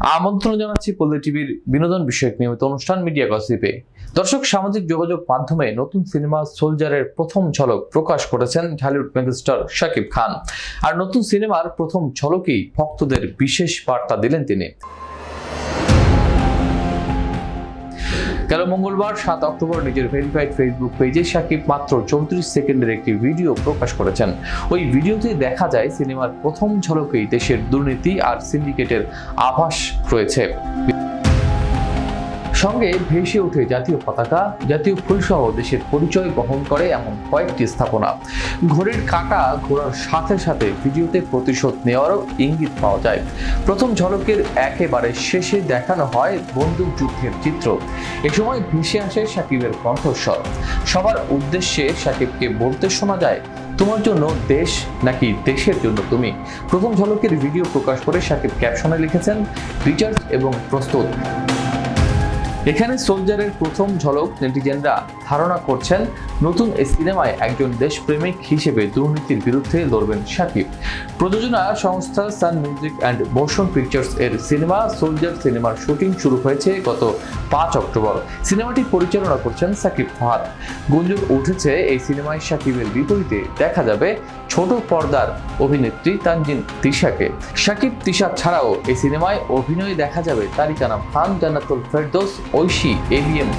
আমন্ত্রণ জানাচ্ছি পল্লী টিভির বিনোদন বিষয়ক নিয়মিত অনুষ্ঠান মিডিয়া গসিপে দর্শক সামাজিক যোগাযোগ মাধ্যমে নতুন সিনেমা সোলজারের প্রথম ঝলক প্রকাশ করেছেন ঢালিউড মেগাস্টার শাকিব খান। আর নতুন সিনেমার প্রথম ঝলকেই ভক্তদের বিশেষ বার্তা দিলেন তিনি। গেল মঙ্গলবার সাত অক্টোবর নিজের ভেরিফাইড ফেসবুক পেজে সাকিব মাত্র চৌত্রিশ সেকেন্ডের একটি ভিডিও প্রকাশ করেছেন। ওই ভিডিওতে দেখা যায় সিনেমার প্রথম ঝলকেই দেশের দুর্নীতি আর সিন্ডিকেটের আভাস রয়েছে। সঙ্গে ভেসে ওঠে জাতীয় পতাকা, জাতীয় ফুলসহ দেশের পরিচয় বহন করে এমন কয়েকটি স্থাপনা। ঘড়ির কাঁটা ঘোরার সাথে সাথে ভিডিওতে প্রতিশোধ নেওয়ারও ইঙ্গিত পাওয়া যায়। প্রথম ঝলকের একেবারে শেষে দেখানো হয় বন্দুক যুদ্ধের চিত্র। এ সময় ভেসে আসে সাকিবের কণ্ঠস্বর। সবার উদ্দেশ্যে সাকিবকে বলতে শোনা যায়, তোমার জন্য দেশ নাকি দেশের জন্য তুমি? প্রথম ঝলকের ভিডিও প্রকাশ করে সাকিব ক্যাপশনে লিখেছেন রিচার্জ এবং প্রস্তুত। এখানে সোলজারের প্রথম ঝলক নেটিজেনরা ধারণা করছেন নতুন এই সিনেমায় একজন দেশপ্রেমিক হিসেবে দুর্নীতির বিরুদ্ধে লড়বেন শাকিব। প্রযোজনা সংস্থা Sun Music and Motion Pictures এর সিনেমা সোলজার সিনেমার শুটিং শুরু হয়েছে গত পাঁচ অক্টোবর। সিনেমাটি পরিচালনা করছেন সাকিব ফাহাদ। গুঞ্জন উঠেছে, এই সিনেমায় সাকিবের বিপরীতে দেখা যাবে ছোট পর্দার অভিনেত্রী তানজিন তিশাকে। সাকিব তিশা ছাড়াও এই সিনেমায় অভিনয় দেখা যাবে তারিকা নাম খান জান্নাতুল ফেরদোস, ঐশী এভিএম